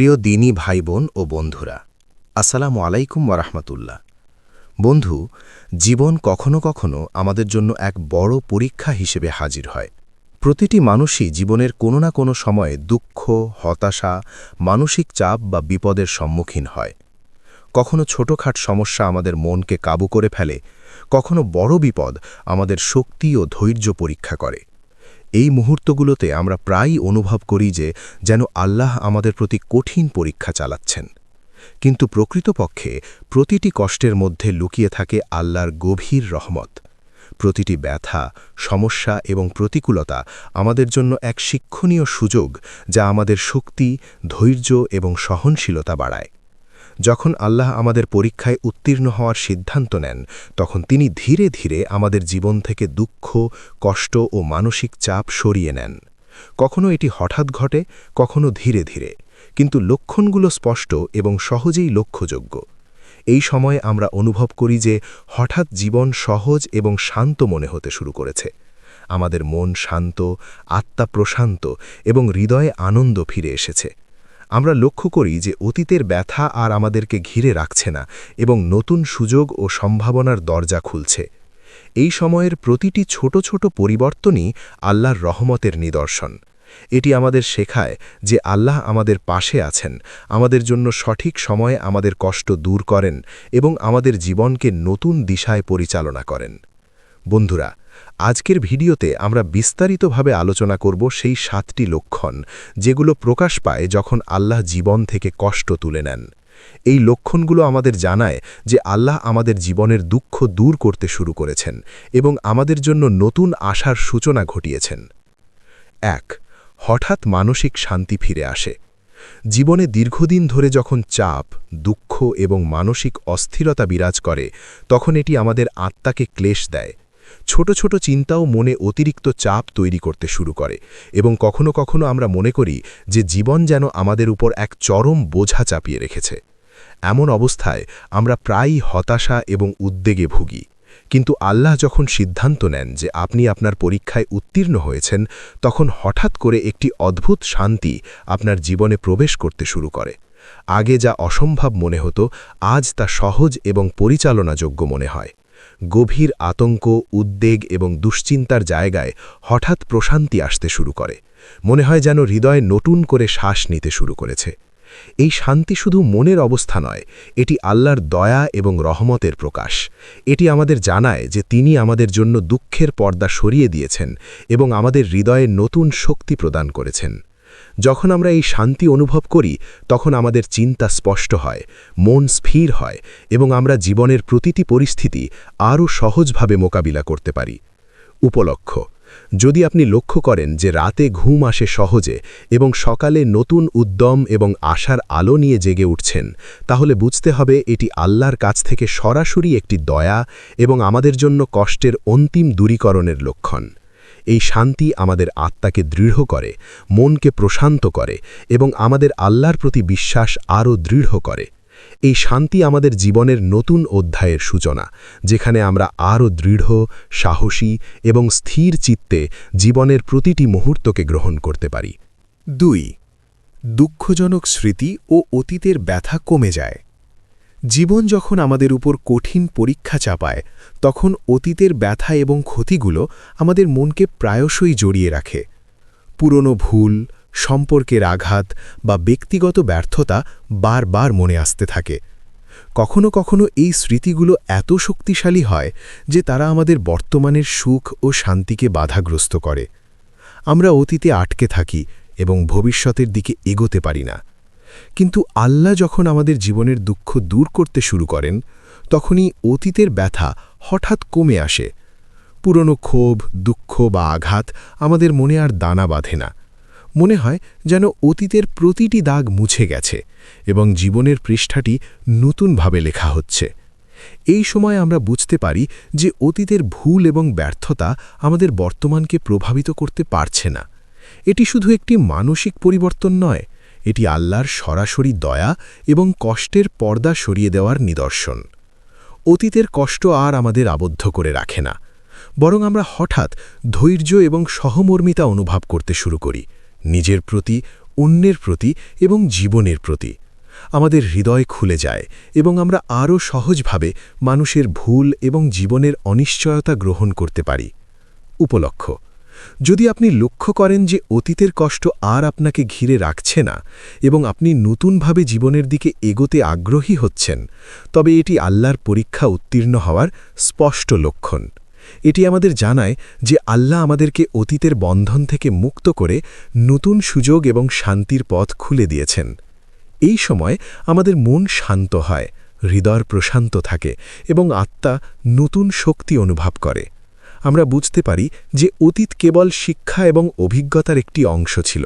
প্রিয় দিনী ভাই বোন ও বন্ধুরা, আসসালামু আলাইকুম ওরহমতুল্লাহ বন্ধু, জীবন কখনো কখনো আমাদের জন্য এক বড় পরীক্ষা হিসেবে হাজির হয়। প্রতিটি মানুষই জীবনের কোনো না কোনো সময়ে দুঃখ, হতাশা, মানসিক চাপ বা বিপদের সম্মুখীন হয়। কখনো ছোটখাট সমস্যা আমাদের মনকে কাবু করে ফেলে, কখনো বড় বিপদ আমাদের শক্তি ও ধৈর্য পরীক্ষা করে। এই মুহূর্তগুলোতে আমরা প্রায়ই অনুভব করি যে যেন আল্লাহ আমাদের প্রতি কঠিন পরীক্ষা চালাচ্ছেন। কিন্তু প্রকৃতপক্ষে প্রতিটি কষ্টের মধ্যে লুকিয়ে থাকে আল্লাহর গভীর রহমত। প্রতিটি ব্যথা, সমস্যা এবং প্রতিকূলতা আমাদের জন্য এক শিক্ষণীয় সুযোগ যা আমাদের শক্তি, ধৈর্য এবং সহনশীলতা বাড়ায়। যখন আল্লাহ আমাদের পরীক্ষায় উত্তীর্ণ হওয়ার সিদ্ধান্ত নেন, তখন তিনি ধীরে ধীরে আমাদের জীবন থেকে দুঃখ, কষ্ট ও মানসিক চাপ সরিয়ে নেন। কখনো এটি হঠাৎ ঘটে, কখনো ধীরে ধীরে। কিন্তু লক্ষণগুলো স্পষ্ট এবং সহজেই লক্ষ্যযোগ্য। এই সময়ে আমরা অনুভব করি যে হঠাৎ জীবন সহজ এবং শান্ত মনে হতে শুরু করেছে। আমাদের মন শান্ত, আত্মা প্রশান্ত এবং হৃদয়ে আনন্দ ফিরে এসেছে। আমরা লক্ষ্য করি যে অতীতের ব্যথা আর আমাদেরকে ঘিরে রাখছে না এবং নতুন সুযোগ ও সম্ভাবনার দরজা খুলছে। এই সময়ের প্রতিটি ছোট ছোট পরিবর্তনই আল্লাহর রহমতের নিদর্শন। এটি আমাদের শেখায় যে আল্লাহ আমাদের পাশে আছেন, আমাদের জন্য সঠিক সময়ে আমাদের কষ্ট দূর করেন এবং আমাদের জীবনকে নতুন দিশায় পরিচালনা করেন। বন্ধুরা আজকের ভিডিওতে আমরা বিস্তারিতভাবে আলোচনা করব সেই সাতটি লক্ষণ যেগুলো প্রকাশ পায় যখন আল্লাহ জীবন থেকে কষ্ট তুলে নেন। এই লক্ষণগুলো আমাদের জানায় যে আল্লাহ আমাদের জীবনের দুঃখ দূর করতে শুরু করেছেন এবং আমাদের জন্য নতুন আশার সূচনা ঘটিয়েছেন। এক, হঠাৎ মানসিক শান্তি ফিরে আসে। জীবনে দীর্ঘদিন ধরে যখন চাপ, দুঃখ এবং মানসিক অস্থিরতা বিরাজ করে, তখন এটি আমাদের আত্মাকে ক্লেশ দেয় ছোট ছোট চিন্তাও মনে অতিরিক্ত চাপ তৈরি করতে শুরু করে এবং কখনো কখনো আমরা মনে করি যে জীবন যেন আমাদের উপর এক চরম বোঝা চাপিয়ে রেখেছে। এমন অবস্থায় আমরা প্রায়ই হতাশা এবং উদ্বেগে ভুগি। কিন্তু আল্লাহ যখন সিদ্ধান্ত নেন যে আপনি আপনার পরীক্ষায় উত্তীর্ণ হয়েছেন, তখন হঠাৎ করে একটি অদ্ভুত শান্তি আপনার জীবনে প্রবেশ করতে শুরু করে। আগে যা অসম্ভব মনে হতো, আজ তা সহজ এবং পরিচালনাযোগ্য মনে হয়। গভীর আতঙ্ক, উদ্বেগ এবং দুশ্চিন্তার জায়গায় হঠাৎ প্রশান্তি আসতে শুরু করে। মনে হয় যেন হৃদয় নতুন করে শ্বাস নিতে শুরু করেছে। এই শান্তি শুধু মনের অবস্থা নয়, এটি আল্লাহর দয়া এবং রহমতের প্রকাশ। এটি আমাদের জানায় যে তিনি আমাদের জন্য দুঃখের পর্দা সরিয়ে দিয়েছেন এবং আমাদের হৃদয়ে নতুন শক্তি প্রদান করেছেন। যখন আমরা এই শান্তি অনুভব করি, তখন আমাদের চিন্তা স্পষ্ট হয়, মন স্থির হয়, এবং আমরা জীবনের প্রতিটি পরিস্থিতি আরও সহজভাবে মোকাবিলা করতে পারি। উপলক্ষ, যদি আপনি লক্ষ্য করেন যে রাতে ঘুম আসে সহজে এবং সকালে নতুন উদ্যম এবং আশার আলো নিয়ে জেগে উঠছেন, তাহলে বুঝতে হবে এটি আল্লাহর কাছ থেকে সরাসরি একটি দয়া এবং আমাদের জন্য কষ্টের অন্তিম দূরীকরণের লক্ষণ। এই শান্তি আমাদের আত্মাকে দৃঢ় করে, মনকে প্রশান্ত করে এবং আমাদের আল্লাহর প্রতি বিশ্বাস আরও দৃঢ় করে। এই শান্তি আমাদের জীবনের নতুন অধ্যায়ের সূচনা, যেখানে আমরা আরও দৃঢ়, সাহসী এবং স্থির চিত্তে জীবনের প্রতিটি মুহূর্তকে গ্রহণ করতে পারি। দুই, দুঃখজনক স্মৃতি ও অতীতের ব্যথা কমে যায়। জীবন যখন আমাদের উপর কঠিন পরীক্ষা চাপায়, তখন অতীতের ব্যথা এবং ক্ষতিগুলো আমাদের মনকে প্রায়শই জড়িয়ে রাখে। পুরনো ভুল, সম্পর্কের আঘাত বা ব্যক্তিগত ব্যর্থতা বারবার মনে আসতে থাকে। কখনো কখনো এই স্মৃতিগুলো এত শক্তিশালী হয় যে তারা আমাদের বর্তমানের সুখ ও শান্তিকে বাধাগ্রস্ত করে। আমরা অতীতে আটকে থাকি এবং ভবিষ্যতের দিকে এগোতে পারি না। কিন্তু আল্লাহ যখন আমাদের জীবনের দুঃখ দূর করতে শুরু করেন, তখনই অতীতের ব্যথা হঠাৎ কমে আসে। পুরনো ক্ষোভ, দুঃখ বা আঘাত আমাদের মনে আর দানা বাঁধে না। মনে হয় যেন অতীতের প্রতিটি দাগ মুছে গেছে এবং জীবনের পৃষ্ঠাটি নতুনভাবে লেখা হচ্ছে। এই সময় আমরা বুঝতে পারি যে অতীতের ভুল এবং ব্যর্থতা আমাদের বর্তমানকে প্রভাবিত করতে পারছে না। এটি শুধু একটি মানসিক পরিবর্তন নয় এটি আল্লাহর সরাসরি দয়া এবং কষ্টের পর্দা সরিয়ে দেওয়ার নিদর্শন। অতীতের কষ্ট আর আমাদের আবদ্ধ করে রাখে না। বরং আমরা হঠাৎ ধৈর্য এবং সহমর্মিতা অনুভব করতে শুরু করি, নিজের প্রতি, অন্যের প্রতি এবং জীবনের প্রতি। আমাদের হৃদয় খুলে যায় এবং আমরা আরও সহজভাবে মানুষের ভুল এবং জীবনের অনিশ্চয়তা গ্রহণ করতে পারি। উপলক্ষ যদি আপনি লক্ষ্য করেন যে অতীতের কষ্ট আর আপনাকে ঘিরে রাখছে না এবং আপনি নতুনভাবে জীবনের দিকে এগোতে আগ্রহী হচ্ছেন, তবে এটি আল্লাহর পরীক্ষা উত্তীর্ণ হওয়ার স্পষ্ট লক্ষণ। এটি আমাদের জানায় যে আল্লাহ আমাদেরকে অতীতের বন্ধন থেকে মুক্ত করে নতুন সুযোগ এবং শান্তির পথ খুলে দিয়েছেন। এই সময় আমাদের মন শান্ত হয়, হৃদয় প্রশান্ত থাকে এবং আত্মা নতুন শক্তি অনুভব করে। আমরা বুঝতে পারি যে অতীত কেবল শিক্ষা এবং অভিজ্ঞতার একটি অংশ ছিল,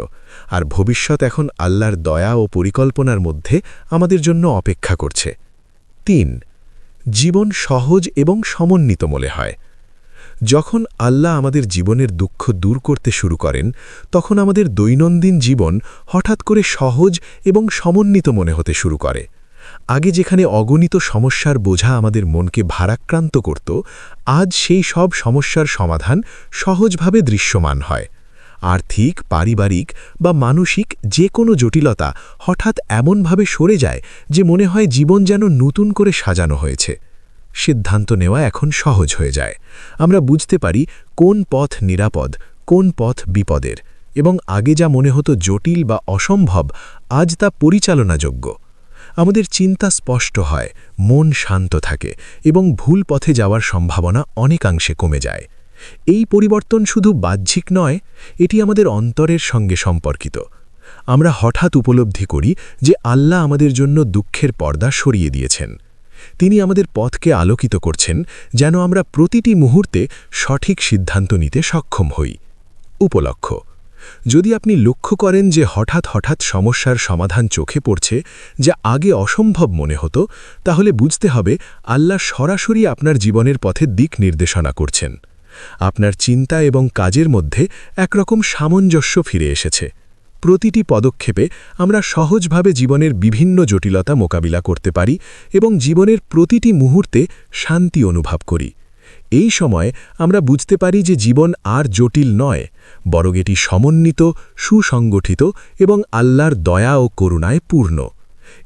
আর ভবিষ্যৎ এখন আল্লাহর দয়া ও পরিকল্পনার মধ্যে আমাদের জন্য অপেক্ষা করছে। তিন, জীবন সহজ এবং সমন্বিত মনে হয়। যখন আল্লাহ আমাদের জীবনের দুঃখ দূর করতে শুরু করেন, তখন আমাদের দৈনন্দিন জীবন হঠাৎ করে সহজ এবং সমন্বিত মনে হতে শুরু করে। আগে যেখানে অগণিত সমস্যার বোঝা আমাদের মনকে ভারাক্রান্ত করত, আজ সেই সব সমস্যার সমাধান সহজভাবে দৃশ্যমান হয়। আর্থিক, পারিবারিক বা মানসিক যে কোনো জটিলতা হঠাৎ এমনভাবে সরে যায় যে মনে হয় জীবন যেন নতুন করে সাজানো হয়েছে। সিদ্ধান্ত নেওয়া এখন সহজ হয়ে যায়। আমরা বুঝতে পারি কোন পথ নিরাপদ, কোন পথ বিপদের এবং আগে যা মনে হতো জটিল বা অসম্ভব, আজ তা পরিচালনাযোগ্য। আমাদের চিন্তা স্পষ্ট হয়, মন শান্ত থাকে এবং ভুল পথে যাওয়ার সম্ভাবনা অনেকাংশে কমে যায়। এই পরিবর্তন শুধু বাহ্যিক নয়, এটি আমাদের অন্তরের সঙ্গে সম্পর্কিত। আমরা হঠাৎ উপলব্ধি করি যে আল্লাহ আমাদের জন্য দুঃখের পর্দা সরিয়ে দিয়েছেন। তিনি আমাদের পথকে আলোকিত করছেন যেন আমরা প্রতিটি মুহূর্তে সঠিক সিদ্ধান্ত নিতে সক্ষম হই। উপলক্ষ যদি আপনি লক্ষ্য করেন যে হঠাৎ হঠাৎ সমস্যার সমাধান চোখে পড়ছে, যা আগে অসম্ভব মনে হতো, তাহলে বুঝতে হবে আল্লাহ সরাসরি আপনার জীবনের পথে দিক নির্দেশনা করছেন। আপনার চিন্তা এবং কাজের মধ্যে একরকম সামঞ্জস্য ফিরে এসেছে। প্রতিটি পদক্ষেপে আমরা সহজভাবে জীবনের বিভিন্ন জটিলতা মোকাবিলা করতে পারি এবং জীবনের প্রতিটি মুহূর্তে শান্তি অনুভব করি। এই সময় আমরা বুঝতে পারি যে জীবন আর জটিল নয়, বরং এটি সমন্বিত, সুসংগঠিত এবং আল্লাহর দয়া ও করুণায় পূর্ণ।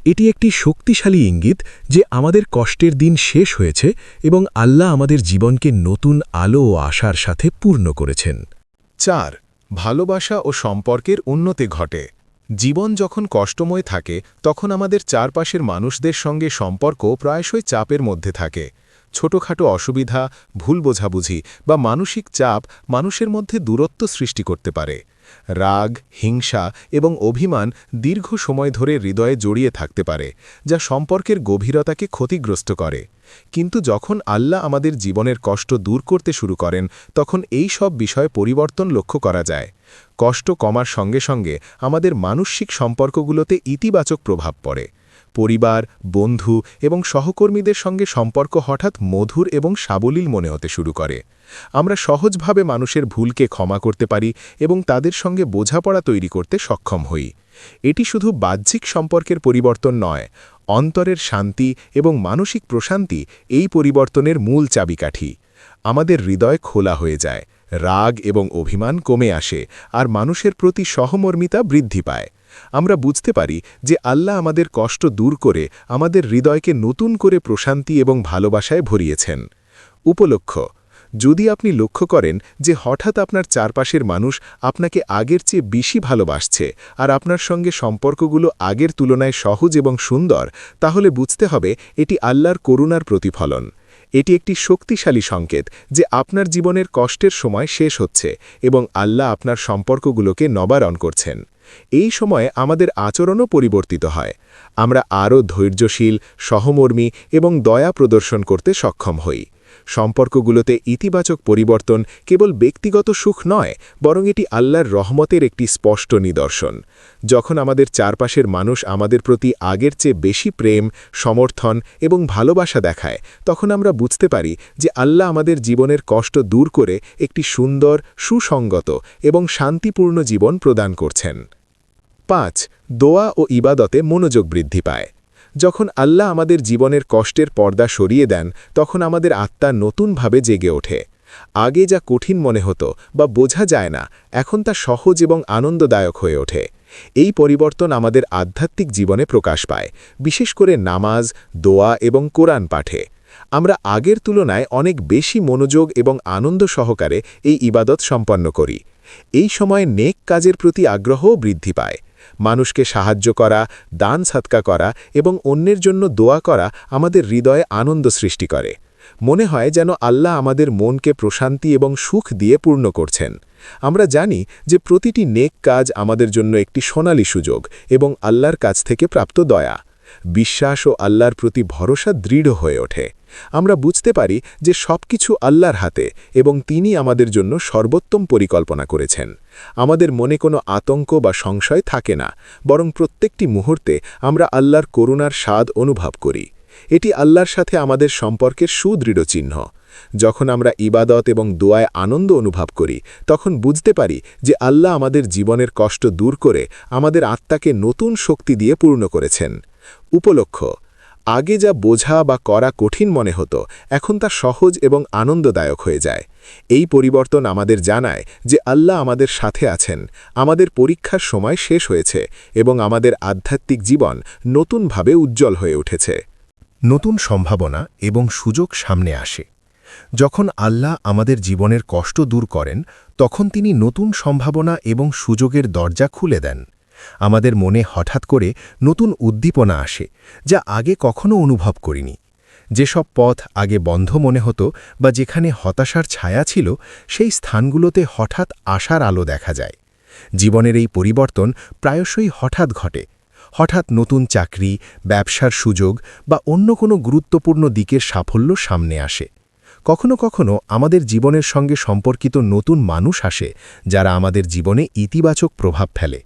এটি একটি শক্তিশালী ইঙ্গিত যে আমাদের কষ্টের দিন শেষ হয়েছে এবং আল্লাহ আমাদের জীবনকে নতুন আলো ও আশার সাথে পূর্ণ করেছেন। চার, ভালোবাসা ও সম্পর্কের উন্নতি ঘটে। জীবন যখন কষ্টময় থাকে, তখন আমাদের চারপাশের মানুষদের সঙ্গে সম্পর্ক প্রায়শই চাপের মধ্যে থাকে। ছোটখাটো অসুবিধা, ভুল বোঝাবুঝি বা মানসিক চাপ মানুষের মধ্যে দূরত্ব সৃষ্টি করতে পারে। রাগ, হিংসা এবং অভিমান দীর্ঘ সময় ধরে হৃদয়ে জড়িয়ে থাকতে পারে, যা সম্পর্কের গভীরতাকে ক্ষতিগ্রস্ত করে। কিন্তু যখন আল্লাহ আমাদের জীবনের কষ্ট দূর করতে শুরু করেন, তখন এই সব বিষয়ে পরিবর্তন লক্ষ্য করা যায়। কষ্ট কমার সঙ্গে সঙ্গে আমাদের মানসিক সম্পর্কগুলোতে ইতিবাচক প্রভাব পড়ে। পরিবার, বন্ধু এবং সহকর্মীদের সঙ্গে সম্পর্ক হঠাৎ মধুর এবং সাবলীল মনে হতে শুরু করে। আমরা সহজভাবে মানুষের ভুলকে ক্ষমা করতে পারি এবং তাদের সঙ্গে বোঝাপড়া তৈরি করতে সক্ষম হই। এটি শুধু বাহ্যিক সম্পর্কের পরিবর্তন নয়, অন্তরের শান্তি এবং মানসিক প্রশান্তি এই পরিবর্তনের মূল চাবিকাঠি। আমাদের হৃদয় খোলা হয়ে যায়, রাগ এবং অভিমান কমে আসে আর মানুষের প্রতি সহমর্মিতা বৃদ্ধি পায়। আমরা বুঝতে পারি যে আল্লাহ আমাদের কষ্ট দূর করে আমাদের হৃদয়কে নতুন করে প্রশান্তি এবং ভালোবাসায় ভরিয়েছেন। উপলক্ষ, যদি আপনি লক্ষ্য করেন যে হঠাৎ আপনার চারপাশের মানুষ আপনাকে আগের চেয়ে বেশি ভালোবাসছে আর আপনার সঙ্গে সম্পর্কগুলো আগের তুলনায় সহজ এবং সুন্দর, তাহলে বুঝতে হবে এটি আল্লাহর করুণার প্রতিফলন। এটি একটি শক্তিশালী সংকেত যে আপনার জীবনের কষ্টের সময় শেষ হচ্ছে এবং আল্লাহ আপনার সম্পর্কগুলোকে নবারণ করছেন। এই সময়ে আমাদের আচরণও পরিবর্তিত হয়। আমরা আরও ধৈর্যশীল, সহমর্মী এবং দয়া প্রদর্শন করতে সক্ষম হই। সম্পর্কগুলোতে ইতিবাচক পরিবর্তন কেবল ব্যক্তিগত সুখ নয়, বরং এটি আল্লাহর রহমতের একটি স্পষ্ট নিদর্শন। যখন আমাদের চারপাশের মানুষ আমাদের প্রতি আগের চেয়ে বেশি প্রেম, সমর্থন এবং ভালোবাসা দেখায়, তখন আমরা বুঝতে পারি যে আল্লাহ আমাদের জীবনের কষ্ট দূর করে একটি সুন্দর, সুসংগত এবং শান্তিপূর্ণ জীবন প্রদান করছেন। পাঁচ, দোয়া ও ইবাদতে মনোযোগ বৃদ্ধি পায়। যখন আল্লাহ আমাদের জীবনের কষ্টের পর্দা সরিয়ে দেন, তখন আমাদের আত্মা নতুনভাবে জেগে ওঠে। আগে যা কঠিন মনে হতো বা বোঝা যায় না, এখন তা সহজ এবং আনন্দদায়ক হয়ে ওঠে। এই পরিবর্তন আমাদের আধ্যাত্মিক জীবনে প্রকাশ পায়, বিশেষ করে নামাজ, দোয়া এবং কোরআন পাঠে। আমরা আগের তুলনায় অনেক বেশি মনোযোগ এবং আনন্দ সহকারে এই ইবাদত সম্পন্ন করি। এই সময় নেক কাজের প্রতি আগ্রহও বৃদ্ধি পায়। মানুষকে সাহায্য করা, দান সাতকা করা এবং অন্যের জন্য দোয়া করা আমাদের হৃদয়ে আনন্দ সৃষ্টি করে। মনে হয় যেন আল্লাহ আমাদের মনকে প্রশান্তি এবং সুখ দিয়ে পূর্ণ করছেন। আমরা জানি যে প্রতিটি নেক কাজ আমাদের জন্য একটি সোনালী সুযোগ এবং আল্লাহর কাছ থেকে প্রাপ্ত দয়া। বিশ্বাস ও আল্লাহর প্রতি ভরসা দৃঢ় হয়ে ওঠে। আমরা বুঝতে পারি যে সবকিছু আল্লাহর হাতে এবং তিনি আমাদের জন্য সর্বোত্তম পরিকল্পনা করেছেন। আমাদের মনে কোনো আতঙ্ক বা সংশয় থাকে না, বরং প্রত্যেকটি মুহূর্তে আমরা আল্লাহর করুণার স্বাদ অনুভব করি। এটি আল্লাহর সাথে আমাদের সম্পর্কের সুদৃঢ় চিহ্ন। যখন আমরা ইবাদত এবং দোয়ায় আনন্দ অনুভব করি, তখন বুঝতে পারি যে আল্লাহ আমাদের জীবনের কষ্ট দূর করে আমাদের আত্মাকে নতুন শক্তি দিয়ে পূর্ণ করেছেন। উপলক্ষ আগে যা বোঝা বা করা কঠিন মনে হতো, এখন তা সহজ এবং আনন্দদায়ক হয়ে যায়। এই পরিবর্তন আমাদের জানায় যে আল্লাহ আমাদের সাথে আছেন, আমাদের পরীক্ষার সময় শেষ হয়েছে এবং আমাদের আধ্যাত্মিক জীবন নতুনভাবে উজ্জ্বল হয়ে উঠেছে। নতুন সম্ভাবনা এবং সুযোগ সামনে আসে। যখন আল্লাহ আমাদের জীবনের কষ্ট দূর করেন, তখন তিনি নতুন সম্ভাবনা এবং সুযোগের দরজা খুলে দেন। আমাদের মনে হঠাৎ করে নতুন উদ্দীপনা আসে, যা আগে কখনো অনুভব করিনি। যেসব পথ আগে বন্ধ মনে হতো বা যেখানে হতাশার ছায়া ছিল, সেই স্থানগুলোতে হঠাৎ আশার আলো দেখা যায়। জীবনের এই পরিবর্তন প্রায়শই হঠাৎ ঘটে। হঠাৎ নতুন চাকরি, ব্যবসার সুযোগ বা অন্য কোনো গুরুত্বপূর্ণ দিকের সাফল্য সামনে আসে। কখনো কখনো আমাদের জীবনের সঙ্গে সম্পর্কিত নতুন মানুষ আসে, যারা আমাদের জীবনে ইতিবাচক প্রভাব ফেলে।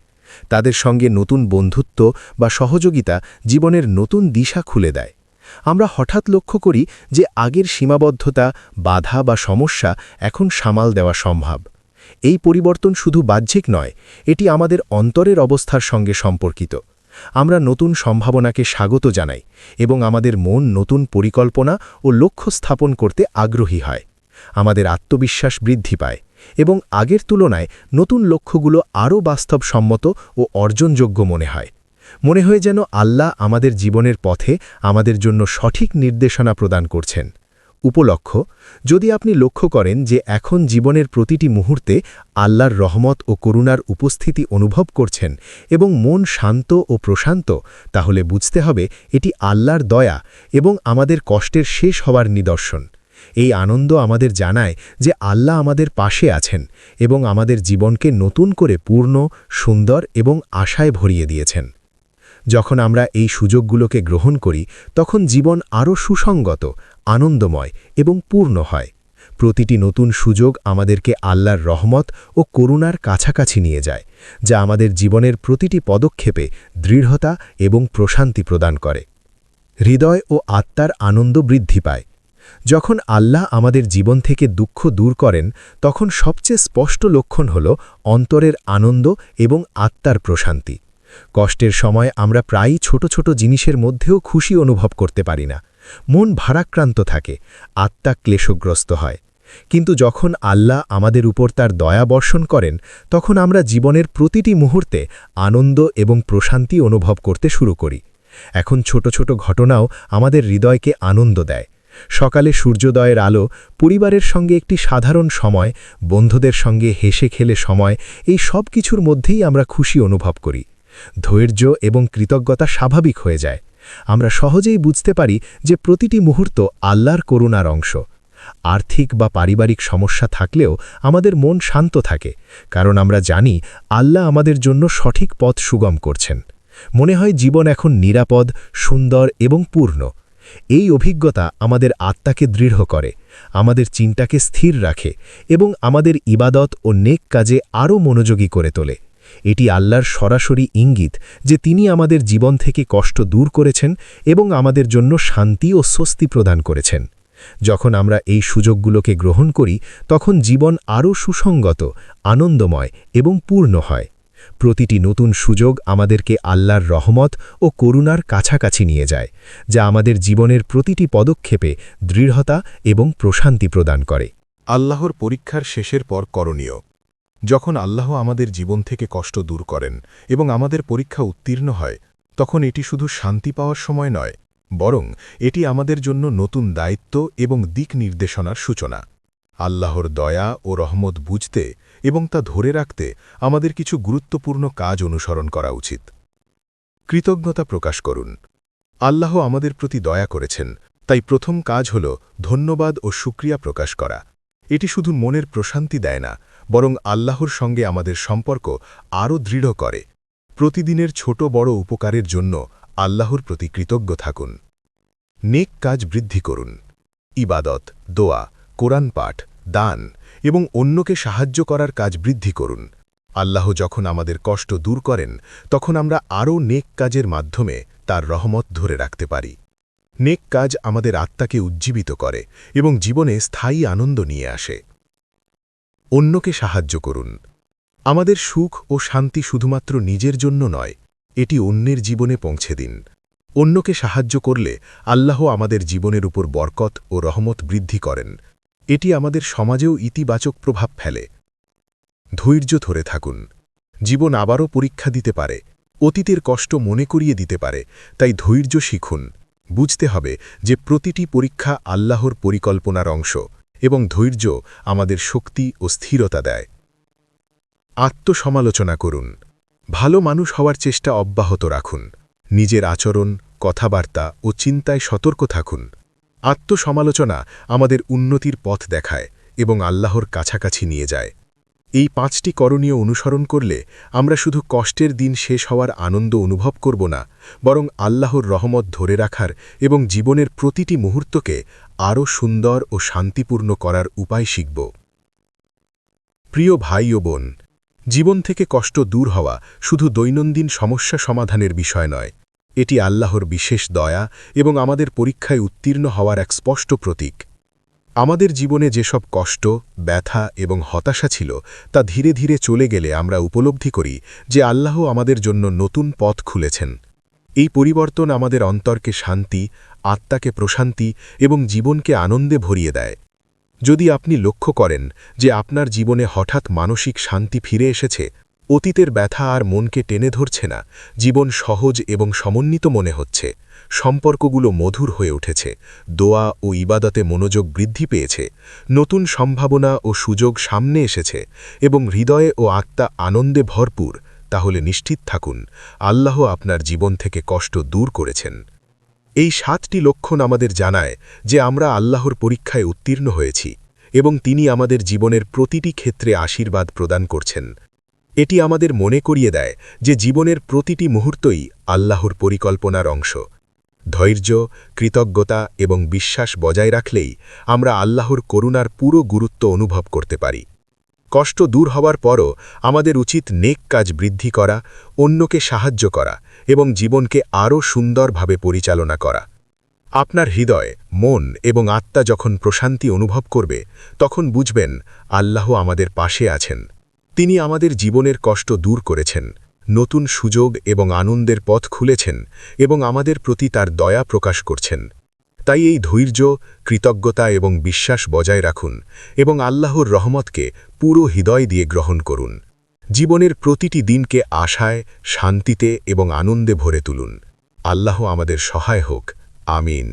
তাদের সঙ্গে নতুন বন্ধুত্ব বা সহযোগিতা জীবনের নতুন দিশা খুলে দেয়। আমরা হঠাৎ লক্ষ্য করি যে আগের সীমাবদ্ধতা, বাধা বা সমস্যা এখন সামাল দেওয়া সম্ভব। এই পরিবর্তন শুধু বাহ্যিক নয়, এটি আমাদের অন্তরের অবস্থার সঙ্গে সম্পর্কিত। আমরা নতুন সম্ভাবনাকে স্বাগত জানাই এবং আমাদের মন নতুন পরিকল্পনা ও লক্ষ্য স্থাপন করতে আগ্রহী হয়। আমাদের আত্মবিশ্বাস বৃদ্ধি পায় এবং আগের তুলনায় নতুন লক্ষ্যগুলো আরও বাস্তবসম্মত ও অর্জনযোগ্য মনে হয়। মনে হয় যেন আল্লাহ আমাদের জীবনের পথে আমাদের জন্য সঠিক নির্দেশনা প্রদান করছেন। উপলক্ষ যদি আপনি লক্ষ্য করেন যে এখন জীবনের প্রতিটি মুহূর্তে আল্লাহর রহমত ও করুণার উপস্থিতি অনুভব করছেন এবং মন শান্ত ও প্রশান্ত, তাহলে বুঝতে হবে এটি আল্লাহর দয়া এবং আমাদের কষ্টের শেষ হওয়ার নিদর্শন। এই আনন্দ আমাদের জানায় যে আল্লাহ আমাদের পাশে আছেন এবং আমাদের জীবনকে নতুন করে পূর্ণ, সুন্দর এবং আশায় ভরিয়ে দিয়েছেন। যখন আমরা এই সুযোগগুলোকে গ্রহণ করি, তখন জীবন আরও সুসংগত, আনন্দময় এবং পূর্ণ হয়। প্রতিটি নতুন সুযোগ আমাদেরকে আল্লাহর রহমত ও করুণার কাছাকাছি নিয়ে যায়, যা আমাদের জীবনের প্রতিটি পদক্ষেপে দৃঢ়তা এবং প্রশান্তি প্রদান করে। হৃদয় ও আত্মার আনন্দ বৃদ্ধি পায়। যখন আল্লাহ আমাদের জীবন থেকে দুঃখ দূর করেন, তখন সবচেয়ে স্পষ্ট লক্ষণ হল অন্তরের আনন্দ এবং আত্মার প্রশান্তি। কষ্টের সময় আমরা প্রায়ই ছোট ছোট জিনিসের মধ্যেও খুশি অনুভব করতে পারি না। মন ভারাক্রান্ত থাকে, আত্মা ক্লেশগ্রস্ত হয়। কিন্তু যখন আল্লাহ আমাদের উপর তার দয়া বর্ষণ করেন, তখন আমরা জীবনের প্রতিটি মুহূর্তে আনন্দ এবং প্রশান্তি অনুভব করতে শুরু করি। এখন ছোট ছোট ঘটনাও আমাদের হৃদয়কে আনন্দ দেয়। সকালে সূর্যোদয়ের আলো পরিবারের সঙ্গে একটি সাধারণ সময়, বন্ধুদের সঙ্গে হেসে খেলে সময়, এই সব কিছুর মধ্যেই আমরা খুশি অনুভব করি। ধৈর্য এবং কৃতজ্ঞতা স্বাভাবিক হয়ে যায়। আমরা সহজেই বুঝতে পারি যে প্রতিটি মুহূর্ত আল্লাহর করুণার অংশ। আর্থিক বা পারিবারিক সমস্যা থাকলেও আমাদের মন শান্ত থাকে, কারণ আমরা জানি আল্লাহ আমাদের জন্য সঠিক পথ সুগম করছেন। মনে হয় জীবন এখন নিরাপদ, সুন্দর এবং পূর্ণ। এই অভিজ্ঞতা আমাদের আত্মাকে দৃঢ় করে, আমাদের চিন্তাকে স্থির রাখে এবং আমাদের ইবাদত ও নেক কাজে আরও মনোযোগী করে তোলে। এটি আল্লাহর সরাসরি ইঙ্গিত যে তিনি আমাদের জীবন থেকে কষ্ট দূর করেছেন এবং আমাদের জন্য শান্তি ও স্বস্তি প্রদান করেছেন। যখন আমরা এই সুযোগগুলোকে গ্রহণ করি, তখন জীবন আরও সুসংগত, আনন্দময় এবং পূর্ণ হয়। প্রতিটি নতুন সুযোগ আমাদেরকে আল্লাহর রহমত ও করুণার কাছাকাছি নিয়ে যায়, যা আমাদের জীবনের প্রতিটি পদক্ষেপে দৃঢ়তা এবং প্রশান্তি প্রদান করে। আল্লাহর পরীক্ষার শেষের পর করণীয়। যখন আল্লাহ আমাদের জীবন থেকে কষ্ট দূর করেন এবং আমাদের পরীক্ষা উত্তীর্ণ হয়, তখন এটি শুধু শান্তি পাওয়ার সময় নয়, বরং এটি আমাদের জন্য নতুন দায়িত্ব এবং দিক নির্দেশনার সূচনা। আল্লাহর দয়া ও রহমত বুঝতে এবং তা ধরে রাখতে আমাদের কিছু গুরুত্বপূর্ণ কাজ অনুসরণ করা উচিত। কৃতজ্ঞতা প্রকাশ করুন। আল্লাহ আমাদের প্রতি দয়া করেছেন, তাই প্রথম কাজ হল ধন্যবাদ ও সুক্রিয়া প্রকাশ করা। এটি শুধু মনের প্রশান্তি দেয় না, বরং আল্লাহর সঙ্গে আমাদের সম্পর্ক আরও দৃঢ় করে। প্রতিদিনের ছোট বড় উপকারের জন্য আল্লাহর প্রতি কৃতজ্ঞ থাকুন। নেক কাজ বৃদ্ধি করুন। ইবাদত, দোয়া, কোরআন পাঠ, দান এবং অন্যকে সাহায্য করার কাজ বৃদ্ধি করুন। আল্লাহ যখন আমাদের কষ্ট দূর করেন, তখন আমরা আরও নেক কাজের মাধ্যমে তার রহমত ধরে রাখতে পারি। নেক কাজ আমাদের আত্মাকে উজ্জীবিত করে এবং জীবনে স্থায়ী আনন্দ নিয়ে আসে। অন্যকে সাহায্য করুন। আমাদের সুখ ও শান্তি শুধুমাত্র নিজের জন্য নয়, এটি অন্যের জীবনে পৌঁছে দিন। অন্যকে সাহায্য করলে আল্লাহ আমাদের জীবনের উপর বরকত ও রহমত বৃদ্ধি করেন। এটি আমাদের সমাজেও ইতিবাচক প্রভাব ফেলে। ধৈর্য ধরে থাকুন। জীবন আবারও পরীক্ষা দিতে পারে। অতীতের কষ্ট মনে করিয়ে দিতে পারে। তাই ধৈর্য শিখুন। বুঝতে হবে যে প্রতিটি পরীক্ষা আল্লাহর পরিকল্পনার অংশ এবং ধৈর্য আমাদের শক্তি ও স্থিরতা দেয়। আত্মসমালোচনা করুন। ভালো মানুষ হওয়ার চেষ্টা অব্যাহত রাখুন। নিজের আচরণ, কথাবার্তা ও চিন্তায় সতর্ক থাকুন। আত্মসমালোচনা আমাদের উন্নতির পথ দেখায় এবং আল্লাহর কাছাকাছি নিয়ে যায়। এই পাঁচটি করণীয় অনুসরণ করলে আমরা শুধু কষ্টের দিন শেষ হওয়ার আনন্দ অনুভব করব না, বরং আল্লাহর রহমত ধরে রাখার এবং জীবনের প্রতিটি মুহূর্তকে আরও সুন্দর ও শান্তিপূর্ণ করার উপায় শিখব। প্রিয় ভাই ও বোন, জীবন থেকে কষ্ট দূর হওয়া শুধু দৈনন্দিন সমস্যা সমাধানের বিষয় নয় এটি আল্লাহর বিশেষ দয়া এবং আমাদের পরীক্ষায় উত্তীর্ণ হওয়ার এক স্পষ্ট প্রতীক। আমাদের জীবনে যেসব কষ্ট, ব্যথা এবং হতাশা ছিল, তা ধীরে ধীরে চলে গেলে আমরা উপলব্ধি করি যে আল্লাহ আমাদের জন্য নতুন পথ খুলেছেন। এই পরিবর্তন আমাদের অন্তরকে শান্তি, আত্মাকে প্রশান্তি এবং জীবনকে আনন্দে ভরিয়ে দেয়। যদি আপনি লক্ষ্য করেন যে আপনার জীবনে হঠাৎ মানসিক শান্তি ফিরে এসেছে অতীতের ব্যথা আর মনকে টেনে ধরছে না, জীবন সহজ এবং সমন্বিত মনে হচ্ছে। সম্পর্কগুলো মধুর হয়ে উঠেছে, দোয়া ও ইবাদতে মনোযোগ বৃদ্ধি পেয়েছে, নতুন সম্ভাবনা ও সুযোগ সামনে এসেছে এবং হৃদয়ে ও আত্মা আনন্দে ভরপুর, তাহলে নিশ্চিত থাকুন, আল্লাহ আপনার জীবন থেকে কষ্ট দূর করেছেন। এই সাতটি লক্ষণ আমাদের জানায় যে আমরা আল্লাহর পরীক্ষায় উত্তীর্ণ হয়েছি এবং তিনি আমাদের জীবনের প্রতিটি ক্ষেত্রে আশীর্বাদ প্রদান করছেন। এটি আমাদের মনে করিয়ে দেয় যে জীবনের প্রতিটি মুহূর্তই আল্লাহর পরিকল্পনার অংশ। ধৈর্য, কৃতজ্ঞতা এবং বিশ্বাস বজায় রাখলেই আমরা আল্লাহর করুণার পুরো গুরুত্ব অনুভব করতে পারি। কষ্ট দূর হওয়ার পরও আমাদের উচিত নেক কাজ বৃদ্ধি করা, অন্যকে সাহায্য করা এবং জীবনকে আরও সুন্দরভাবে পরিচালনা করা। আপনার হৃদয়, মন এবং আত্মা যখন প্রশান্তি অনুভব করবে, তখন বুঝবেন আল্লাহ আমাদের পাশে আছেন। তিনি আমাদের জীবনের কষ্ট দূর করেছেন, নতুন সুযোগ এবং আনন্দের পথ খুলেছেন এবং আমাদের প্রতি তার দয়া প্রকাশ করছেন। তাই এই ধৈর্য, কৃতজ্ঞতা এবং বিশ্বাস বজায় রাখুন এবং আল্লাহর রহমতকে পুরো হৃদয় দিয়ে গ্রহণ করুন। জীবনের প্রতিটি দিনকে আশায়, শান্তিতে এবং আনন্দে ভরে তুলুন। আল্লাহ আমাদের সহায় হোক। আমিন।